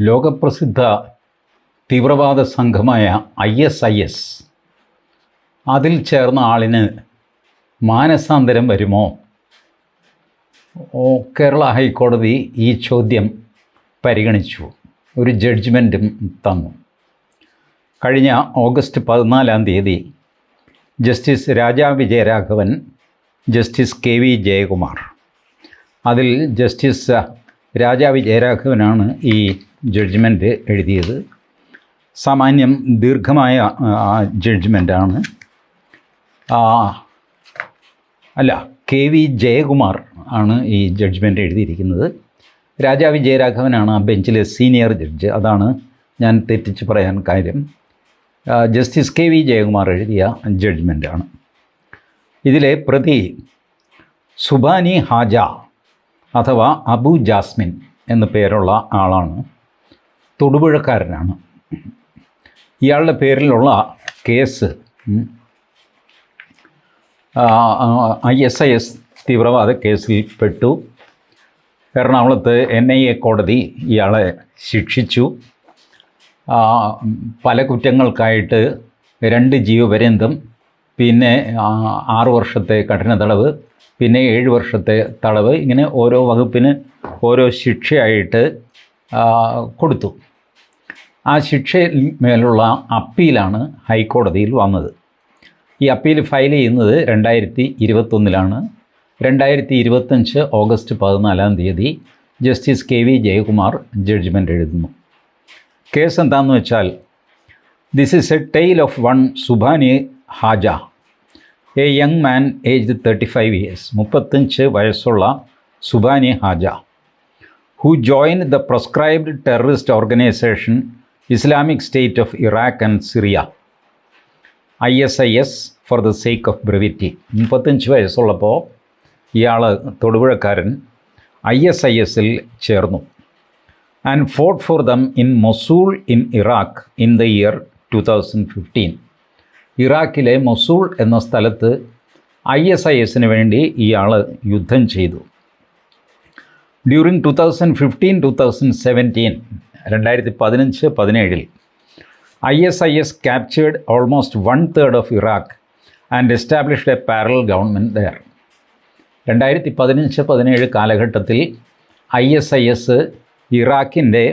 ലോകപ്രസിദ്ധ തീവ്രവാദ സംഘമായ I S I S അതിൽ ചേർന്ന ആളിന് മാനസാന്തരം വരുമോ? കേരള ഹൈക്കോടതി ഈ ചോദ്യം പരിഗണിച്ചു. ഒരു ജഡ്ജ്മെന്റും തന്നു. കഴിഞ്ഞ ഓഗസ്റ്റ് പതിനാലാം തീയതി justice Raja Vijayaraghavan justice K V Jayakumar അതിൽ ജസ്റ്റിസ് രാജാ വിജയരാഘവനാണ് ഈ ജഡ്ജ്മെന്റ് എഴുതിയത്. സാമാന്യം ദീർഘമായ ജഡ്ജ്മെന്റാണ് അല്ല കെ വി ജയകുമാർ ആണ് ഈ ജഡ്ജ്മെന്റ് എഴുതിയിരിക്കുന്നത്. രാജാവ് ജയരാഘവനാണ് ആ ബെഞ്ചിലെ സീനിയർ ജഡ്ജ് അതാണ് ഞാൻ തെറ്റിച്ച് പറയാൻ കാര്യം. ജസ്റ്റിസ് കെ വി ജയകുമാർ എഴുതിയ ജഡ്ജ്മെന്റാണ് ഇതിലെ പ്രതി സുബാനി ഹാജ അഥവാ അബു ജാസ്മിൻ എന്ന പേരുള്ള ആളാണ്. തൊടുപുഴക്കാരനാണ്. ഇയാളുടെ പേരിലുള്ള case I S I S തീവ്രവാദ കേസിൽ പെട്ടു. എറണാകുളത്ത് എൻ ഐ എ കോടതി ഇയാളെ ശിക്ഷിച്ചു. പല കുറ്റങ്ങൾക്കായിട്ട് രണ്ട് ജീവപര്യന്തം പിന്നെ ആറ് വർഷത്തെ കഠിന തടവ് പിന്നെ ഏഴ് വർഷത്തെ തടവ് ഇങ്ങനെ ഓരോ വകുപ്പിന് ഓരോ ശിക്ഷയായിട്ട് കൊടുത്തു. ആ ശിക്ഷയിൽ മേലുള്ള അപ്പീലാണ് ഹൈക്കോടതിയിൽ വന്നത്. ഈ അപ്പീൽ ഫയൽ ചെയ്യുന്നത് രണ്ടായിരത്തി ഇരുപത്തൊന്നിലാണ് രണ്ടായിരത്തി ഇരുപത്തഞ്ച് ഓഗസ്റ്റ് പതിനാലാം തീയതി justice K V Jayakumar judgment എഴുതുന്നു. കേസ് എന്താണെന്ന് വെച്ചാൽ this is a tale of one Subani Haja. A young man age thirty five years മുപ്പത്തഞ്ച് വയസ്സുള്ള Subani Haja who join the proscribed terrorist organization Islamic State of Iraq and Syria I S I S for the sake of brevity മുപ്പത്തഞ്ച് വയസ്സുള്ളപ്പോൾ ഇയാൾ തൊടുപുഴക്കാരൻ I S I എസിൽ ചേർന്നു and fought for them in Mosul in Iraq in the year two thousand fifteen ഇറാഖിലെ Mosul എന്ന സ്ഥലത്ത് I S I എസിന് വേണ്ടി ഇയാൾ യുദ്ധം ചെയ്തു. During two thousand fifteen two thousand seventeen രണ്ടായിരത്തി പതിനഞ്ച് പതിനേഴിൽ I S I S captured almost one third of Iraq and established a parallel government there രണ്ടായിരത്തി പതിനഞ്ച് പതിനേഴ് കാലഘട്ടത്തിൽ ഐ എസ് ഐ എസ് ഇറാഖിന്റെ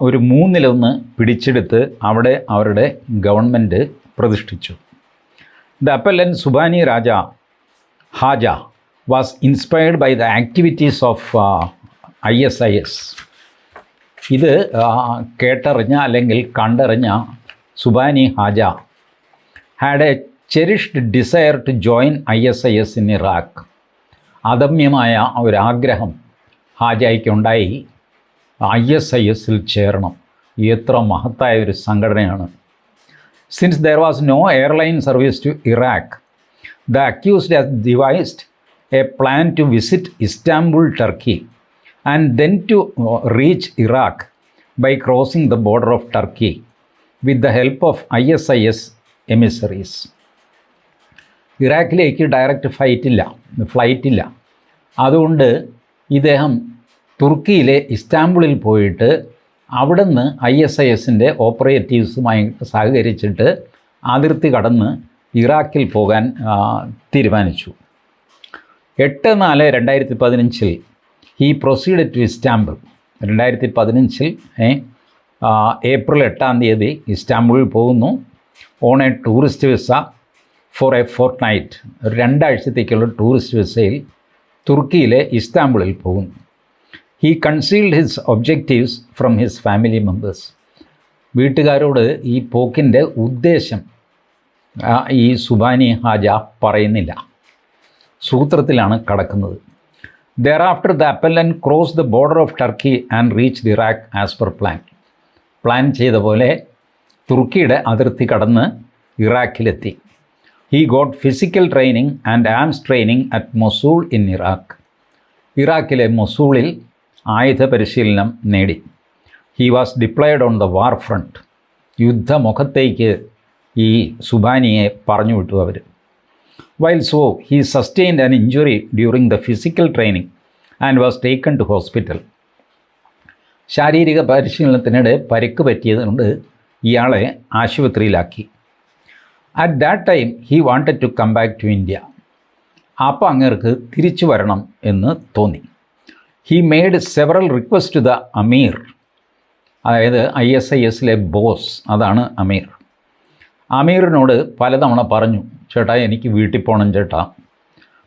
ഒരു മൂന്നിലൊന്ന് പിടിച്ചെടുത്ത് അവിടെ അവരുടെ ഗവൺമെന്റ് പ്രതിഷ്ഠിച്ചു. The appellant Subani Raja Haja was inspired by the activities of I S I S ഇത് കേട്ടറിഞ്ഞ അല്ലെങ്കിൽ കണ്ടറിഞ്ഞ Subani Haja had a cherished desire to join I S I S in Iraq അദമ്യമായ ഒരാഗ്രഹം ഹാജയ്ക്കുണ്ടായി. ഐ എസ് ഐ എസിൽ ചേരണം. എത്ര മഹത്തായ ഒരു സംഘടനയാണ്. Since there was no airline service to Iraq, the accused has devised a plan to visit Istanbul, Turkey, and then to uh, reach Iraq by crossing the border of Turkey with the help of ISIS emissaries. ഇറാഖിലേക്ക് direct ഫ്ലൈറ്റില്ല ഫ്ലൈറ്റില്ല അതുകൊണ്ട് ഇദ്ദേഹം തുർക്കിയിലെ ഇസ്താംബുളിൽ പോയിട്ട് അവിടുന്ന് I S I എസിന്റെ ഓപ്പറേറ്റീവ്സുമായി സഹകരിച്ചിട്ട് അതിർത്തി കടന്ന് ഇറാഖിൽ പോകാൻ തീരുമാനിച്ചു. എട്ട് നാല് രണ്ടായിരത്തി പതിനഞ്ചിൽ ഈ പ്രൊസീഡ് ടു ഇസ്റ്റാമ്പിൾ രണ്ടായിരത്തി പതിനഞ്ചിൽ ഏപ്രിൽ എട്ടാം തീയതി ഇസ്റ്റാംബുളിൽ പോകുന്നു. On a tourist visa for a fortnight ഒരു രണ്ടാഴ്ചത്തേക്കുള്ള ടൂറിസ്റ്റ് വിസയിൽ തുർക്കിയിലെ ഇസ്താംബുളിൽ പോകുന്നു. He concealed his objectives from his family members വീട്ടുകാരോട് ഈ പോക്കിന്റെ ഉദ്ദേശം ഈ സുബാനി ഹാജ പറയുന്നില്ല. സൂത്രത്തിലാണ് കടക്കുന്നത്. There after the appellant cross the border of Turkey and reach the Raqqa as per plan plan ചെയ്ത പോലെ തുർക്കിയുടെ അതിർത്തി കടന്ന് ഇറാഖിലെത്തി. He got physical training and arms training at Mosul in Iraq ഇറാഖിലെ മൊസൂളിൽ ആയുധ പരിശീലനം നേടി. He was deployed on the war front യുദ്ധമുഖത്തേക്ക് ഈ സുബാനിയെ പറഞ്ഞു വിട്ടു അവർ while so he sustained an injury during the physical training and was taken to hospital ശാരീരിക പരിശീലനത്തിനിടെ പരിക്ക് പറ്റിയതുകൊണ്ട് ഇയാളെ ആശുപത്രിയിലാക്കി. At that time he wanted to come back to India അപ്പോൾ അങ്ങേർക്ക് തിരിച്ചു വരണം എന്ന് തോന്നി. He made several request to the amir അതായത് ഐ എസ് ഐ എസിലെ ബോസ് അതാണ് അമീർ അമീറിനോട് പലതവണ പറഞ്ഞു ചേട്ടാ എനിക്ക് വീട്ടിൽ പോകണം ചേട്ടാ.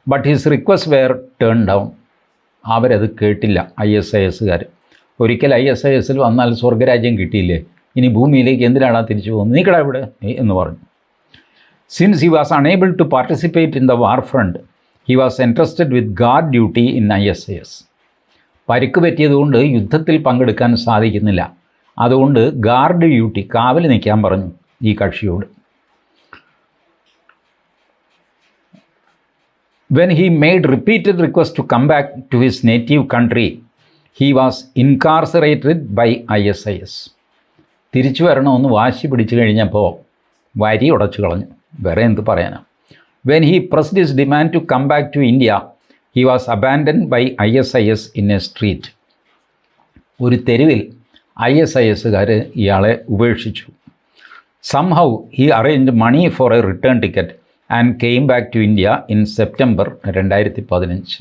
But his request were turn down അവരത് കേട്ടില്ല ഐ എസ് ഐ എസുകാർ ഒരിക്കൽ ഐ എസ് ഐ എസിൽ വന്നാൽ സ്വർഗരാജ്യം കിട്ടിയില്ലേ? ഇനി ഭൂമിയിലേക്ക് എന്തിനാണ് തിരിച്ചു പോകുന്നത്? നീക്കടാ ഇവിടെ എന്ന് പറഞ്ഞു. Since he was unable to participate in the war front he was interested with guard duty in I S I S പരിക്ക് പറ്റിയതുകൊണ്ട് യുദ്ധത്തിൽ പങ്കെടുക്കാൻ സാധിക്കുന്നില്ല. അതുകൊണ്ട് ഗാർഡ് ഡ്യൂട്ടി കാവൽ നിൽക്കാൻ പറഞ്ഞു ഈ കക്ഷിയോട്. When he made repeated request to come back to his native country he was incarcerated by I S I S തിരിച്ചു വരണമെന്ന് വാശി പിടിച്ചു കഴിഞ്ഞപ്പോൾ വരി ഉടച്ചു കളഞ്ഞു. വേറെ എന്ത് പറയാനാണ് when he pressed his demand to come back to India he was abandon by I S I S in a street ഒരു തെരുവിൽ ഐ എസ് ഐ എസ്സുകാർ ഇയാളെ ഉപേക്ഷിച്ചു. Somehow he arrange money for a return ticket and came back to India in September രണ്ടായിരത്തി പതിനഞ്ച്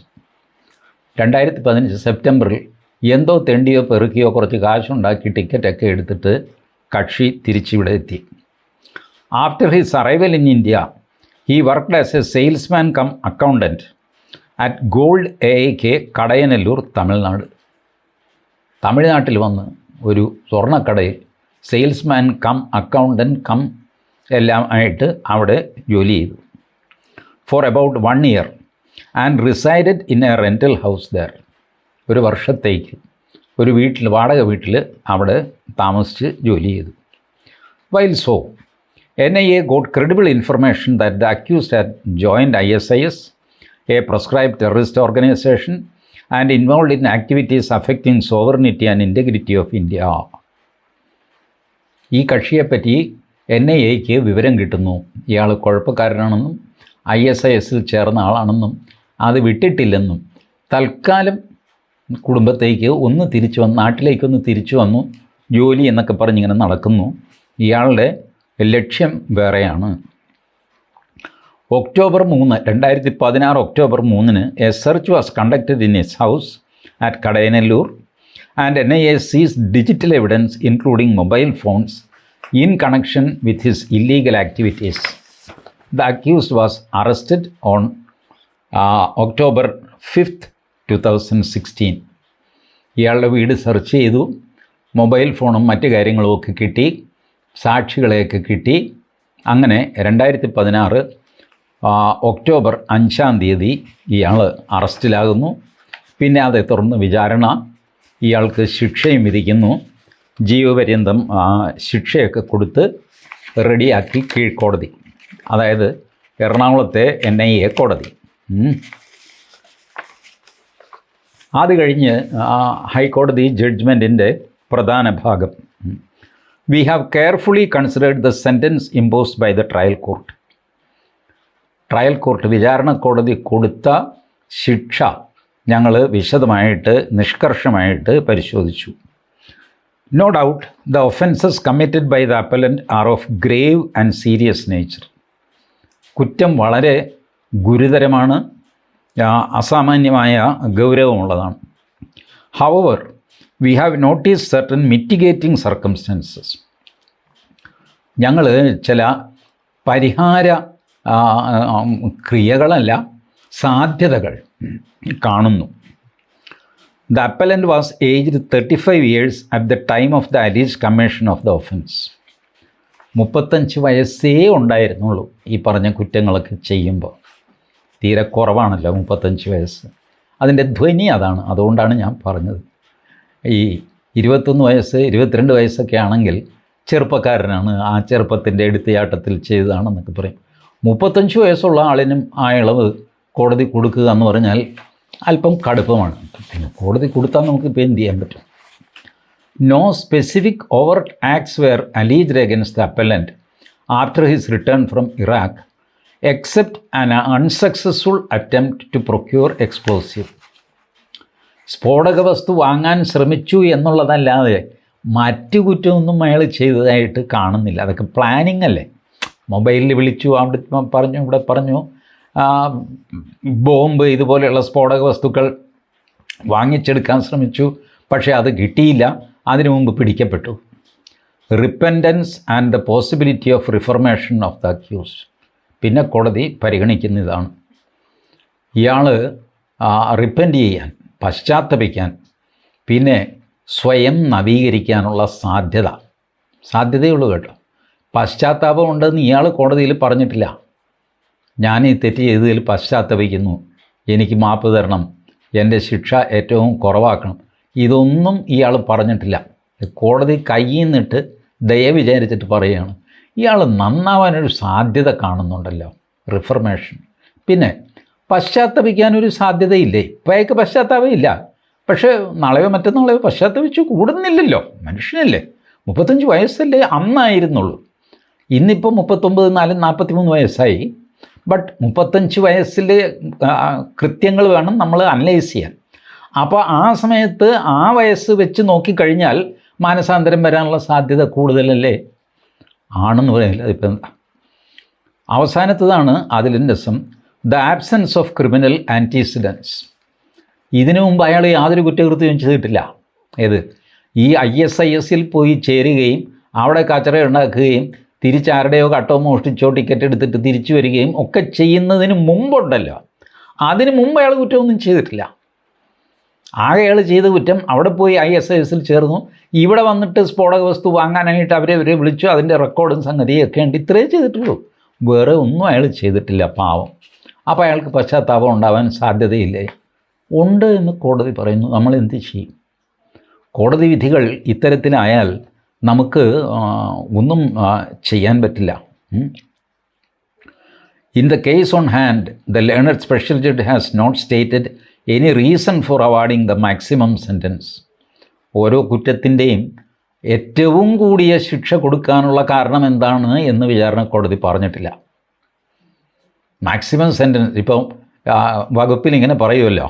രണ്ടായിരത്തി പതിനഞ്ച് സെപ്റ്റംബറിൽ എന്തോ തെണ്ടിയോ പെറുക്കിയോ കുറച്ച് കാശുണ്ടാക്കി ടിക്കറ്റൊക്കെ എടുത്തിട്ട് കക്ഷി തിരിച്ചിവിടെ എത്തി. After his arrival in India he worked as a salesman cum accountant at gold A K Kadayanallur Tamil Nadu. തമിഴ്നാട്ടിൽ വന്ന് ഒരു സ്വർണക്കടയിൽ സെയിൽസ്മാൻ കം അക്കൗണ്ടന്റ് കം എല്ലാം ആയിട്ട് അവിടെ ജോലി ചെയ്തു. For about one year and resided in a rental house there ഒരു വർഷത്തേക്ക് ഒരു വീട്ടിൽ വാടക വീട്ടിൽ അവിടെ താമസിച്ച് ജോലി ചെയ്തു. While so N I A got credible information that the accused had joined I S I S a prescribe terrorist organization and involve in activities affecting sovereignty and integrity of India ഈ കക്ഷിയെപ്പറ്റി N I എക്ക് വിവരം കിട്ടുന്നു. ഇയാൾ കുഴപ്പക്കാരനാണെന്നും I S I എസിൽ ചേർന്ന ആളാണെന്നും അത് വിട്ടിട്ടില്ലെന്നും തൽക്കാലം കുടുംബത്തേക്ക് ഒന്ന് തിരിച്ചു വന്ന് നാട്ടിലേക്കൊന്ന് തിരിച്ചു വന്നു ജോലി എന്നൊക്കെ പറഞ്ഞിങ്ങനെ നടക്കുന്നു. ഇയാളുടെ ലക്ഷ്യം വേറെയാണ്. ഒക്ടോബർ മൂന്ന് രണ്ടായിരത്തി പതിനാറ് ഒക്ടോബർ മൂന്നിന് a search was conducted in his house at Kadayanallur and N I A seize digital evidence including mobile phones in connection with his illegal activities. The accused was arrested on October fifth two thousand sixteen. ഇയാളുടെ വീട് search ചെയ്തു mobile ഫോണും മറ്റു കാര്യങ്ങളും ഒക്കെ കിട്ടി സാക്ഷികളെയൊക്കെ കിട്ടി. അങ്ങനെ രണ്ടായിരത്തി പതിനാറ് ഒക്ടോബർ അഞ്ചാം തീയതി ഇയാൾ അറസ്റ്റിലാകുന്നു. പിന്നെ അതേ തുടർന്ന് വിചാരണ. ഇയാൾക്ക് ശിക്ഷയും വിധിക്കുന്നു. ജീവപര്യന്തം ശിക്ഷയൊക്കെ കൊടുത്ത് റെഡിയാക്കി കീഴ്ക്കോടതി. അതായത് എറണാകുളത്തെ എൻ ഐ എ കോടതി. അത് കഴിഞ്ഞ് ഹൈക്കോടതി ജഡ്ജ്മെന്റിന്റെ പ്രധാന ഭാഗം. We have carefully considered the sentence imposed by the trial court trial court വിചാരണ കോടതി കൊടുത്ത ശിക്ഷ ഞങ്ങൾ വിശദമായിട്ട് നിഷ്കർഷമായിട്ട് പരിശോധിച്ചു. No doubt the offences committed by the appellant are of grave and serious nature കുറ്റം വളരെ ഗുരുതരമാണ് അസാമാന്യമായ ഗൗരവമുള്ളതാണ്. However we have notice certain mitigating circumstances ഞങ്ങൾ ചില പരിഹാര ക്രിയകളല്ല സാധ്യതകൾ കാണുന്നു. The appellant was aged thirty five years at the time of the alleged commission of the offence മുപ്പത്തഞ്ച് വയസ്സേ ഉണ്ടായിരുന്നുള്ളൂ ഈ പറഞ്ഞ കുറ്റങ്ങളൊക്കെ ചെയ്യുമ്പോൾ. തീരെ കുറവാണല്ലോ മുപ്പത്തഞ്ച് വയസ്സ്. അതിന്റെ ധ്വനി അതാണ് അതുകൊണ്ടാണ് ഞാൻ പറഞ്ഞത്. ഈ ഇരുപത്തൊന്ന് വയസ്സ് ഇരുപത്തിരണ്ട് വയസ്സൊക്കെ ആണെങ്കിൽ ചെറുപ്പക്കാരനാണ് ആ ചെറുപ്പത്തിന്റെ എടുത്തയാട്ടത്തിൽ ചെയ്തതാണെന്നൊക്കെ പറയും. മുപ്പത്തഞ്ച് വയസ്സുള്ള ആളിനും ആ ഇളവ് കോടതി കൊടുക്കുക എന്ന് പറഞ്ഞാൽ അല്പം കടുപ്പമാണ്. പിന്നെ കോടതി കൊടുത്താൽ നമുക്ക് ഇപ്പോൾ എന്ത് ചെയ്യാൻ പറ്റും? No specific overt acts were alleged against the appellant after his return from Iraq except an unsuccessful attempt to procure explosive സ്ഫോടക വസ്തു വാങ്ങാൻ ശ്രമിച്ചു എന്നുള്ളതല്ലാതെ മറ്റു കുറ്റമൊന്നും അയാൾ ചെയ്തതായിട്ട് കാണുന്നില്ല. അതൊക്കെ പ്ലാനിങ് അല്ലേ? മൊബൈലിൽ വിളിച്ചു അവിടെ പറഞ്ഞു ഇവിടെ പറഞ്ഞു ബോംബ് ഇതുപോലെയുള്ള സ്ഫോടക വസ്തുക്കൾ വാങ്ങിച്ചെടുക്കാൻ ശ്രമിച്ചു. പക്ഷേ അത് കിട്ടിയില്ല. അതിനു മുമ്പ് പിടിക്കപ്പെട്ടു. Repentance and the possibility of reformation of the accused പിന്നെ കോടതി പരിഗണിക്കുന്ന ഇതാണ് ഇയാൾ റിപ്പന്റ് ചെയ്യാൻ പശ്ചാത്തപിക്കാൻ പിന്നെ സ്വയം നവീകരിക്കാനുള്ള സാധ്യത. സാധ്യതയുള്ളൂ കേട്ടോ. പശ്ചാത്താപം ഉണ്ടെന്ന് ഇയാൾ കോടതിയിൽ പറഞ്ഞിട്ടില്ല. ഞാൻ ഈ തെറ്റ് ചെയ്തതിൽ പശ്ചാത്തപിക്കുന്നു. എനിക്ക് മാപ്പ് തരണം. എന്റെ ശിക്ഷ ഏറ്റവും കുറവാക്കണം. ഇതൊന്നും ഇയാൾ പറഞ്ഞിട്ടില്ല. കോടതി കയ്യിൽ നിന്നിട്ട് ദയ വിചാരിച്ചിട്ട് പറയുകയാണ്. ഇയാൾ നന്നാവാനൊരു സാധ്യത കാണുന്നുണ്ടല്ലോ. റിഫർമേഷൻ പിന്നെ പശ്ചാത്തപിക്കാനൊരു സാധ്യതയില്ലേ? ഇപ്പോൾ അയാൾക്ക് പശ്ചാത്താപമില്ല. പക്ഷേ നാളെയോ മറ്റന്നാളെയോ പശ്ചാത്തപിച്ച് കൂടുന്നില്ലല്ലോ. മനുഷ്യനല്ലേ? മുപ്പത്തഞ്ച് വയസ്സല്ലേ അന്നായിരുന്നുള്ളൂ. ഇന്നിപ്പോൾ മുപ്പത്തൊമ്പത് നാല് നാൽപ്പത്തി മൂന്ന് വയസ്സായി. ബട്ട് മുപ്പത്തഞ്ച് വയസ്സിൽ കൃത്യങ്ങൾ വേണം നമ്മൾ അനലൈസ് ചെയ്യാൻ. അപ്പോൾ ആ സമയത്ത് ആ വയസ്സ് വെച്ച് നോക്കിക്കഴിഞ്ഞാൽ മാനസാന്തരം വരാനുള്ള സാധ്യത കൂടുതലല്ലേ? ആണെന്ന് പറയുന്നില്ല അതിപ്പോൾ എന്താ? അവസാനത്തതാണ് അതിലിന്റെ രസം. The absence of criminal antecedents ഇതിനു മുമ്പ് അയാൾ യാതൊരു കുറ്റകൃത്യവും ചെയ്തിട്ടില്ല. ഏത്? ഈ ഐ എസ് ഐ എസിൽ പോയി ചേരുകയും അവിടെ കച്ചറ ഉണ്ടാക്കുകയും തിരിച്ചാരുടെയോ കട്ടോ മോഷ്ടിച്ചോ ടിക്കറ്റ് എടുത്തിട്ട് തിരിച്ചു വരികയും ഒക്കെ ചെയ്യുന്നതിന് മുമ്പുണ്ടല്ലോ. അതിന് മുമ്പ് അയാൾ കുറ്റമൊന്നും ചെയ്തിട്ടില്ല. ആകെ അയാൾ ചെയ്ത കുറ്റം അവിടെ പോയി ഐ എസ് ഐ എസിൽ ചേർന്നു. ഇവിടെ വന്നിട്ട് സ്ഫോടക വസ്തു വാങ്ങാനായിട്ട് അവരെ ഇവരെ വിളിച്ചു. അതിന്റെ റെക്കോർഡും സംഗതിയും ഒക്കെ ഉണ്ട് ഇത്രയേ ചെയ്തിട്ടുള്ളൂ. വേറെ ഒന്നും അയാൾ ചെയ്തിട്ടില്ല പാവം. അപ്പോൾ അയാൾക്ക് പശ്ചാത്താപം ഉണ്ടാവാൻ സാധ്യതയില്ലേ. ഉണ്ട് എന്ന് കോടതി പറയുന്നു. നമ്മൾ എന്ത് ചെയ്യും? കോടതി വിധികൾ ഇത്തരത്തിലായാൽ നമുക്ക് ഒന്നും ചെയ്യാൻ പറ്റില്ല. In the case on hand the learned special judge has not stated any reason for awarding the maximum sentence ഓരോ കുറ്റത്തിന്റെയും ഏറ്റവും കൂടിയ ശിക്ഷ കൊടുക്കാനുള്ള കാരണം എന്താണ് എന്ന് വിചാരണ കോടതി പറഞ്ഞിട്ടില്ല. മാക്സിമം സെന്റൻസ് ഇപ്പം വകുപ്പിൽ ഇങ്ങനെ പറയുമല്ലോ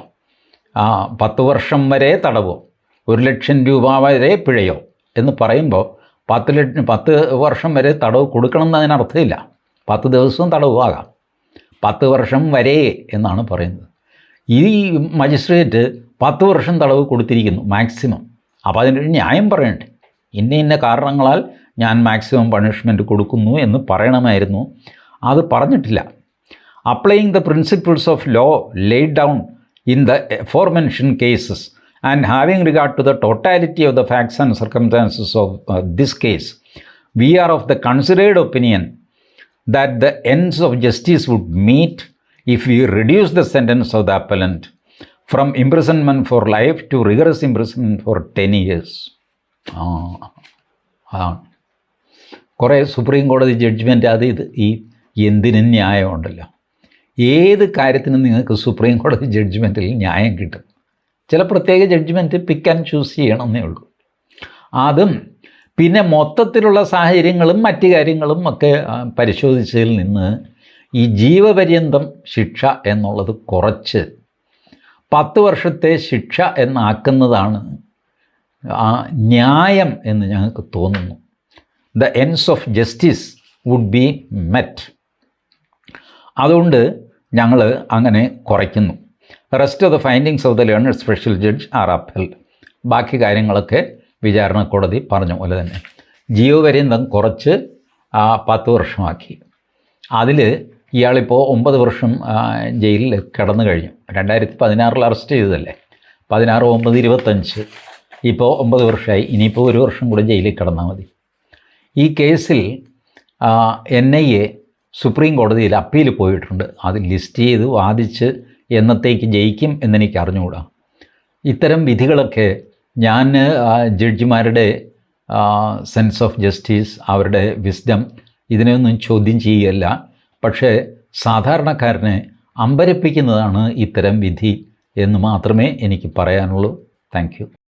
പത്ത് വർഷം വരെ തടവോ? ഒരു ലക്ഷം രൂപ വരെ പിഴയോ? എന്ന് പറയുമ്പോൾ പത്ത് ലക്ഷം പത്ത് വർഷം വരെ തടവ് കൊടുക്കണം എന്ന് അതിനർത്ഥമില്ല പത്ത് ദിവസവും തടവ് ആകാം. പത്ത് വർഷം വരെ എന്നാണ് പറയുന്നത്. ഈ മജിസ്ട്രേറ്റ് പത്ത് വർഷം തടവ് കൊടുത്തിരിക്കുന്നു മാക്സിമം. അപ്പോൾ അതിനൊരു ന്യായം പറയണ്ടേ? ഇന്ന ഇന്ന കാരണങ്ങളാൽ ഞാൻ മാക്സിമം പണിഷ്മെന്റ് കൊടുക്കുന്നു എന്ന് പറയണമായിരുന്നു. അത് പറഞ്ഞിട്ടില്ല. Applying the principles of law laid down in the aforementioned cases And having regard to the totality of the facts and circumstances of this case we are of the considered opinion that the ends of justice would meet if we reduce the sentence of the appellant from imprisonment for life to rigorous imprisonment for 10 years. ആ അതാണ് കുറേ supreme കോടതി judgement അത് ഇത് ഈ എന്തിനും ന്യായമുണ്ടല്ലോ ഏത് കാര്യത്തിനും നിങ്ങൾക്ക് സുപ്രീം കോടതി ജഡ്ജ്മെൻറ്റിൽ ന്യായം കിട്ടും ചില പ്രത്യേക ജഡ്ജ്മെന്റ് പിക്ക് ആൻഡ് ചൂസ് ചെയ്യണമെന്നേ ഉള്ളൂ. അതും പിന്നെ മൊത്തത്തിലുള്ള സാഹചര്യങ്ങളും മറ്റു കാര്യങ്ങളും ഒക്കെ പരിശോധിച്ചതിൽ നിന്ന് ഈ ജീവപര്യന്തം ശിക്ഷ എന്നുള്ളത് കുറച്ച് പത്ത് വർഷത്തെ ശിക്ഷ എന്നാക്കുന്നതാണ് ആ ന്യായം എന്ന് ഞങ്ങൾക്ക് തോന്നുന്നു. The ends of justice would be met അതുകൊണ്ട് ഞങ്ങൾ അങ്ങനെ കുറയ്ക്കുന്നു. Rest of the findings of the learned special judge are upheld ബാക്കി കാര്യങ്ങളൊക്കെ വിചാരണ കോടതി പറഞ്ഞ പോലെ തന്നെ. ജിയോ ജീവപര്യന്തം കുറച്ച് പത്ത് വർഷമാക്കി. അതിൽ ഇയാളിപ്പോൾ ഒമ്പത് വർഷം ജയിലിൽ കിടന്നു കഴിഞ്ഞു. രണ്ടായിരത്തി പതിനാറിൽ അറസ്റ്റ് ചെയ്തതല്ലേ? പതിനാറ് ഒമ്പത് ഇരുപത്തഞ്ച്. ഇപ്പോൾ ഒമ്പത് വർഷമായി. ഇനിയിപ്പോൾ ഒരു വർഷം കൂടെ ജയിലിൽ കിടന്നാൽ മതി. ഈ കേസിൽ എൻ ഐ എ സുപ്രീം കോടതിയിൽ അപ്പീൽ പോയിട്ടുണ്ട്. അത് ലിസ്റ്റ് ചെയ്ത് വാദിച്ച് എന്നത്തേക്ക് ജയിക്കും എന്നെനിക്ക് അറിഞ്ഞുകൂടാ? ഇത്തരം വിധികളൊക്കെ ഞാൻ ജഡ്ജിമാരുടെ സെൻസ് ഓഫ് ജസ്റ്റിസ് അവരുടെ വിസ്ഡം ഇതിനെയൊന്നും ചോദ്യം ചെയ്യുകയല്ല. പക്ഷേ സാധാരണക്കാരനെ അമ്പരപ്പിക്കുന്നതാണ് ഇത്തരം വിധി എന്ന് മാത്രമേ എനിക്ക് പറയാനുള്ളൂ. താങ്ക്